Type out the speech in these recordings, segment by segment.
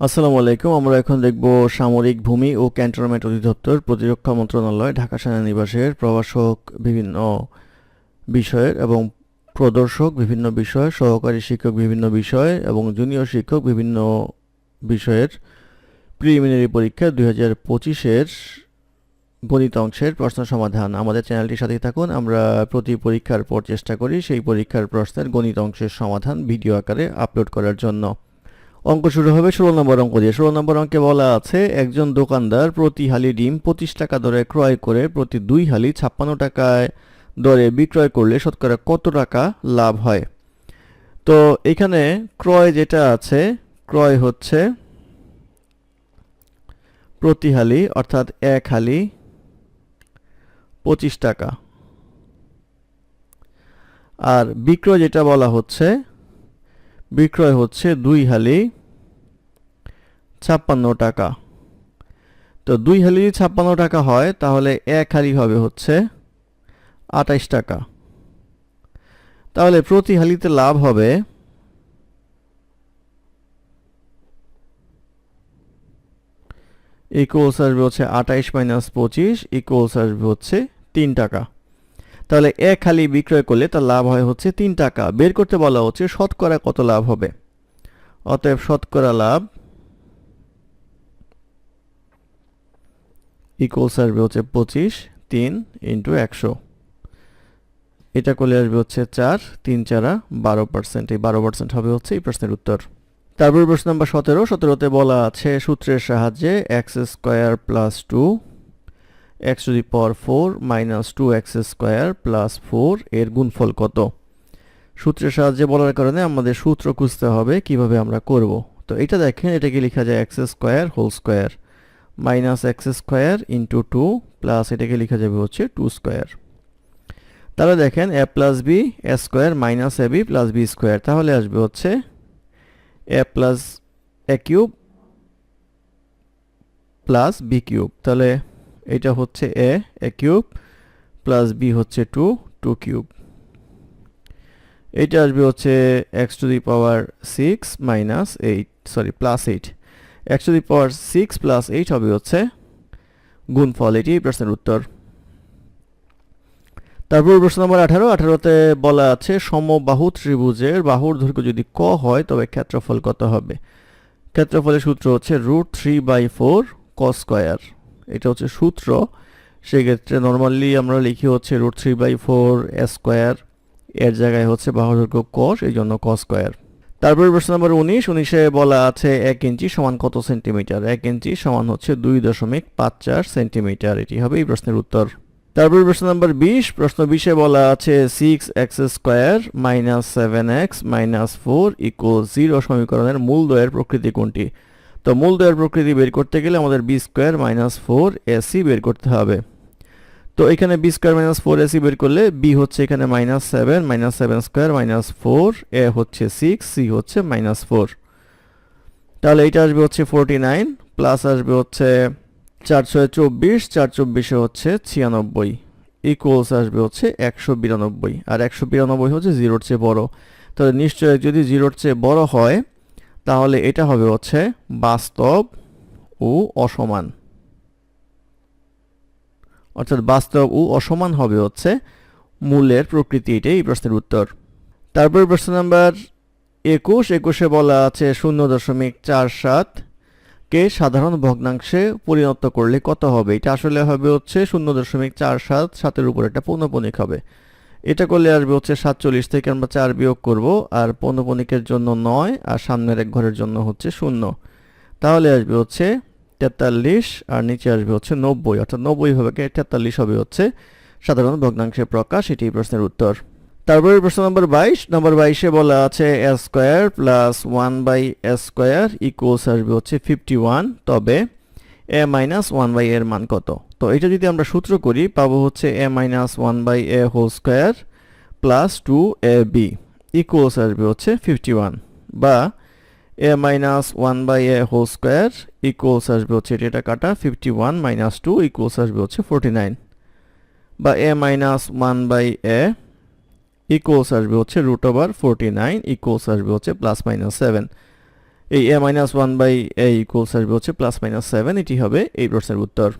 আসসালামু আলাইকুম, আমরা এখন দেখব সামরিক ভূমি ও ক্যান্টনমেন্ট অধিদপ্তর প্রতিরক্ষা মন্ত্রণালয়, ঢাকা সেনানিবাসের প্রভাষক বিভিন্ন বিষয়ের এবং প্রদর্শক বিভিন্ন বিষয়, সহকারী শিক্ষক বিভিন্ন বিষয় এবং জুনিয়র শিক্ষক বিভিন্ন বিষয়ের প্রিলিমিনারি পরীক্ষা দুই হাজার পঁচিশের গণিত অংশের প্রশ্ন সমাধান। আমাদের চ্যানেলটির সাথেই থাকুন, আমরা প্রতি পরীক্ষার পর চেষ্টা করি সেই পরীক্ষার প্রশ্নের গণিত অংশের সমাধান ভিডিও আকারে আপলোড করার জন্য। অঙ্ক শুরু হবে ষোলো নম্বর অঙ্ক দিয়ে। ষোলো নম্বর অঙ্কে বলা আছে, একজন দোকানদার প্রতি হালি ডিম পঁচিশ টাকা দরে ক্রয় করে প্রতি দুই হালি ছাপ্পান্ন টাকায় দরে বিক্রয় করলে শতকরা কত টাকা লাভ হয়? তো এখানে ক্রয় যেটা আছে, ক্রয় হচ্ছে প্রতি হালি, অর্থাৎ এক হালি পঁচিশ টাকা। আর বিক্রয় যেটা বলা হচ্ছে বিক্রয় হচ্ছে দুই হালি ছাপ্পান্ন টাকা। তো দুই হালি যদি ছাপ্পান্ন টাকা হয়, তাহলে এক হালি হবে হচ্ছে আঠাইশ টাকা। তাহলে প্রতি হালিতে লাভ হবে ইকুয়ালস আসবে হচ্ছে আঠাইশ মাইনাস পঁচিশ ইকুয়ালস আসবে হচ্ছে তিন টাকা। তাহলে এক হালি বিক্রয় করলে তার লাভ হয় হচ্ছে তিন টাকা। বের করতে বলা হচ্ছে শতকরা কত লাভ হবে? অতএব শতকরা লাভ ইকুয়ালস আসবে হচ্ছে পঁচিশ তিন ইন্টু একশো। এটা করলে আসবে হচ্ছে চার, তিন চারা বারো পার্সেন্ট এই বারো পার্সেন্ট হবে হচ্ছে এই প্রশ্নের উত্তর। তারপর প্রশ্ন নম্বর সতেরো। সতেরোতে বলা আছে সূত্রের সাহায্যে X square plus two X to the power four minus two X square plus four এর গুণফল কত? সূত্রের সাহায্যে বলার কারণে আমাদের সূত্র খুঁজতে হবে কীভাবে আমরা করব। তো এটা দেখেন এটাকে লেখা যায়? X square whole square minus X square into two plus এটাকে লেখা যাবে হচ্ছে টু স্কোয়ার। তাহলে দেখেন, A plus B, A square minus A B plus B square. তাহলে আসবে হচ্ছে A plus A cube plus B cube. তাহলে এটা হচ্ছে A A cube, plus B হচ্ছে টু টু কিউব। এইটা আসবে হচ্ছে X to the power six minus eight, sorry, plus eight. X to the power six plus eight হবে হচ্ছে গুণফল, এটি এই প্রশ্নের উত্তর। তারপর প্রশ্ন নম্বর আঠারো, আঠারোতে বলা আছে, সমবাহু ত্রিভুজের বাহুর দৈর্ঘ্য যদি ক হয়, তবে ক্ষেত্রফল কত হবে? ক্ষেত্রফলের সূত্র হচ্ছে রুট থ্রি বাই ফোর, ক স্কোয়ার। এটা হচ্ছে সূত্র। সেক্ষেত্রে নর্মালি আমরা লিখি হচ্ছে root three by four square এর জায়গায় হচ্ছে বাহুর দৈর্ঘ্য ক সেই জন্য ক স্কোয়ার তারপরে প্রশ্ন নম্বর উনিশ, উনিশে বলা আছে এক ইঞ্চি সমান কত সেন্টিমিটার? এক ইঞ্চি সমান হচ্ছে দুই দশমিক পাঁচ চার সেন্টিমিটার। এটি হবে এই প্রশ্নের উত্তর। তারপর প্রশ্ন নম্বর বিশ, প্রশ্ন বিশে বলা আছে six X square minus seven X minus four equal zero সমীকরণের মূলদয়ের প্রকৃতি কোনটি? তো মূলদয়ের প্রকৃতি বের করতে গেলে আমাদের B square minus four AC বের করতে হবে। তো এখানে B square minus four AC বের করলে বি হচ্ছে এখানে minus seven minus seven square minus four A হচ্ছে সিক্স সি হচ্ছে মাইনাস ফোর তাহলে এটা আসবে হচ্ছে ফোরটি নাইন প্লাস আসবে হচ্ছে চার ছয় চব্বিশ চার চব্বিশে হচ্ছে ছিয়ানব্বই ইকুয়ালস আসবে হচ্ছে একশো বিরানব্বই। আর একশো বিরানব্বই হচ্ছে জিরোর চেয়ে বড়। তাহলে নিশ্চয়ই যদি জিরোর চেয়ে বড় হয় তাহলে এটা হবে হচ্ছে বাস্তব ও অসমান। অর্থাৎ বাস্তব ও অসমান হবে হচ্ছে মূলের প্রকৃতি এটাই এই প্রশ্নের উত্তর। তারপর প্রশ্ন নাম্বার একুশ। একুশে বলা আছে শূন্য দশমিক চার সাত কে সাধারণ ভগ্নাংশে পরিণত করলে কত হবে? এটা আসলে হবে হচ্ছে শূন্য দশমিক চার সাত, সাতের উপর একটা পৌনপনিক হবে। এটা করলে আসবে হচ্ছে সাতচল্লিশ থেকে আমরা চার বিয়োগ করব, আর পৌনপনিকের জন্য নয়, আর সামনের এক ঘরের জন্য হচ্ছে শূন্য। তাহলে আসবে হচ্ছে তেতাল্লিশ, আর নিচে আসবে হচ্ছে নব্বই, অর্থাৎ নব্বই হবে তেতাল্লিশ হবে হচ্ছে সাধারণ ভগ্নাংশের প্রকাশ, এটি প্রশ্নের উত্তর। তারপরে প্রশ্ন নম্বর বাইশ, নম্বর বাইশে বলা আছে A square plus one by A square equals আসবে হচ্ছে ফিফটি ওয়ান তবে এ মাইনাস ওয়ান বাই এর মান কত? তো এটা যদি আমরা সূত্র করি, পাবো হচ্ছে A minus one by A whole square plus two A B equals আসবে হচ্ছে ফিফটি ওয়ান বা A minus one by A whole square equals আসবে হচ্ছে, এটা এটা কাটা fifty one minus two equals আসবে হচ্ছে ফোরটি নাইন বা A minus one by A equals আসবে হচ্ছে root over forty nine equals আসবে হচ্ছে প্লাস মাইনাস সেভেন এই A minus one by A equals আসবে হচ্ছে প্লাস মাইনাস সেভেন এটি হবে এই প্রশ্নের উত্তর।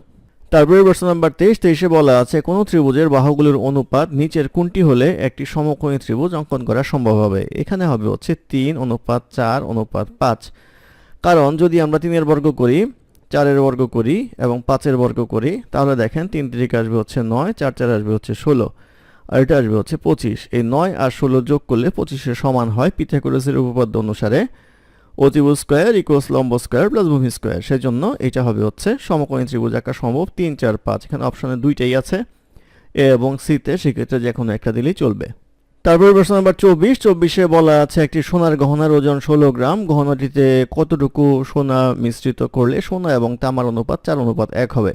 তারপরে প্রশ্ন নাম্বার তেইশ, তেইশে বলা আছে, কোনো ত্রিভুজের বাহুগুলোর অনুপাত নিচের কোনটি হলে একটি সমকোণী ত্রিভুজ অঙ্কন করা সম্ভব হবে? এখানে হবে হচ্ছে তিন অনুপাত চার অনুপাত পাঁচ। কারণ যদি আমরা তিনের বর্গ করি, চারের বর্গ করি এবং পাঁচের বর্গ করি, তাহলে দেখেন তিন তিরিকে আসবে হচ্ছে নয়, চার চার আসবে হচ্ছে ষোলো। আর এটা আসবে হচ্ছে পঁচিশ। এই নয় আর ষোলো যোগ করলে পঁচিশের সমান হয় পিথাগোরাসের উপপাদ্য অনুসারে অতিভুজ স্কোয়ার ইকুয়ালস লম্ব স্কোয়ার প্লাস ভূমি স্কোয়ার। সেজন্য এটা হবে হচ্ছে সমকোণী ত্রিভুজ আঁকা সম্ভব তিন, চার, পাঁচ। এখানে অপশানে দুইটাই আছে। এ এবং সিতে সেক্ষেত্রে যে কোনো একটা দিলেই চলবে। তারপর প্রশ্ন নাম্বার চব্বিশ। চব্বিশে বলা আছে একটি সোনার গহনার ওজন ষোলো গ্রাম। গহনাটিতে কতটুকু সোনা মিশ্রিত করলে সোনা এবং তামার অনুপাত চার অনুপাত এক হবে?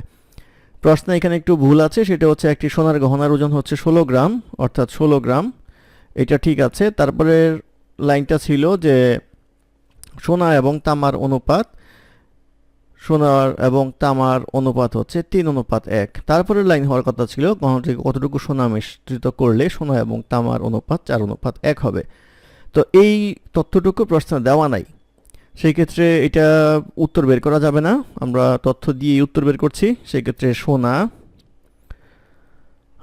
প্রশ্নে এখানে একটু ভুল আছে। সেটা হচ্ছে একটি সোনার গহনার ওজন হচ্ছে ষোলো গ্রাম, অর্থাৎ ষোলো গ্রাম। এটা ঠিক আছে। তারপরে লাইনটা ছিল যে সোনা এবং তামার অনুপাত, সোনার এবং তামার অনুপাত হচ্ছে তিন অনুপাত এক। তারপরে লাইন হওয়ার কথা ছিল গহনাটি কতটুকু সোনা মিশ্রিত করলে সোনা এবং তামার অনুপাত চার অনুপাত এক হবে? তো এই তথ্যটুকু প্রশ্ন দেওয়া নাই। সেই ক্ষেত্রে এটা উত্তর বের করা যাবে না। আমরা তথ্য দিয়ে উত্তর বের করছি। সেই ক্ষেত্রে সোনা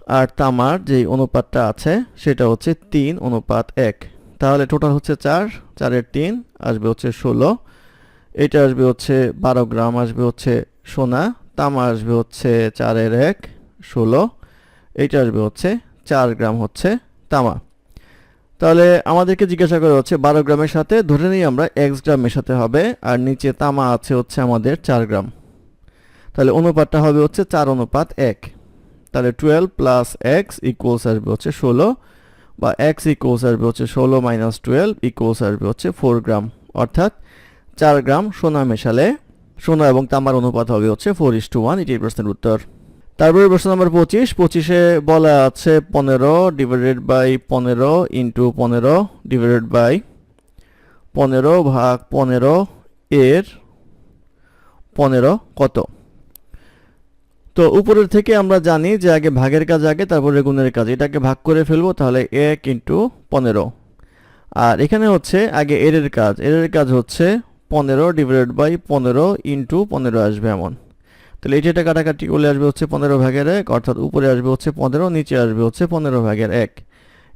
আর তামার যে অনুপাতটা আছে, সেটা হচ্ছে তিন অনুপাত এক। তাহলে টোটাল হচ্ছে চার, চারের তিন আসবে হচ্ছে ষোলো। এটা আসবে হচ্ছে বারো গ্রাম, আসবে হচ্ছে সোনা, তামা আসবে হচ্ছে চারের এক, ষোলো। এইটা আসবে হচ্ছে চার গ্রাম হচ্ছে তামা। তাহলে আমাদেরকে জিজ্ঞাসা করা হচ্ছে বারো গ্রামের সাথে, ধরে নিই আমরা এক্স গ্রাম মেশাতে হবে, আর নিচে তামা আছে হচ্ছে আমাদের চার গ্রাম। তাহলে অনুপাতটা হবে হচ্ছে চার অনুপাত এক। তাহলে টুয়েলভ প্লাস এক্স ইকুয়ালস আসবে হচ্ছে ষোলো। বা এক্স ইকুয়ালস আসবে হচ্ছে ষোলো মাইনাস টুয়েলভ ইকুয়ালস আসবে হচ্ছে ফোর গ্রাম অর্থাৎ চার গ্রাম সোনা মেশালে সোনা এবং তামার অনুপাত হবে হচ্ছে ফোর ইস টু ওয়ান এটি প্রশ্নের উত্তর। তারপরে প্রশ্ন নম্বর পঁচিশ, পঁচিশে বলা আছে পনেরো ডিভাইডেড বাই পনেরো ইন্টু পনেরো ডিভাইডেড বাই পনেরো ভাগ পনেরো এর পনেরো কত? তো উপরের থেকে আমরা জানি যে আগে ভাগের কাজ আগে, তারপরে গুণের কাজ। এটাকে ভাগ করে ফেলব তাহলে এক ইন্টু পনেরো। আর এখানে হচ্ছে আগে এর কাজ। এর কাজ হচ্ছে পনেরো ডিভাইডেড বাই পনেরো ইন্টু পনেরো আসবে এমন। তাহলে এটা এটা কাটাকাটি করলে আসবে হচ্ছে পনেরো ভাগের এক, অর্থাৎ উপরে আসবে হচ্ছে পনেরো, নিচে আসবে হচ্ছে পনেরো ভাগের এক।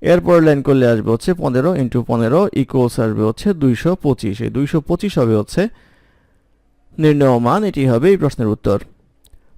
এরপর লাইন করলে আসবে হচ্ছে পনেরো ইন্টু পনেরো ইকুয়ালস আসবে হচ্ছে দুইশো পঁচিশ। এই দুইশো পঁচিশ হবে হচ্ছে নির্ণয় মান। এটি হবে এই প্রশ্নের উত্তর।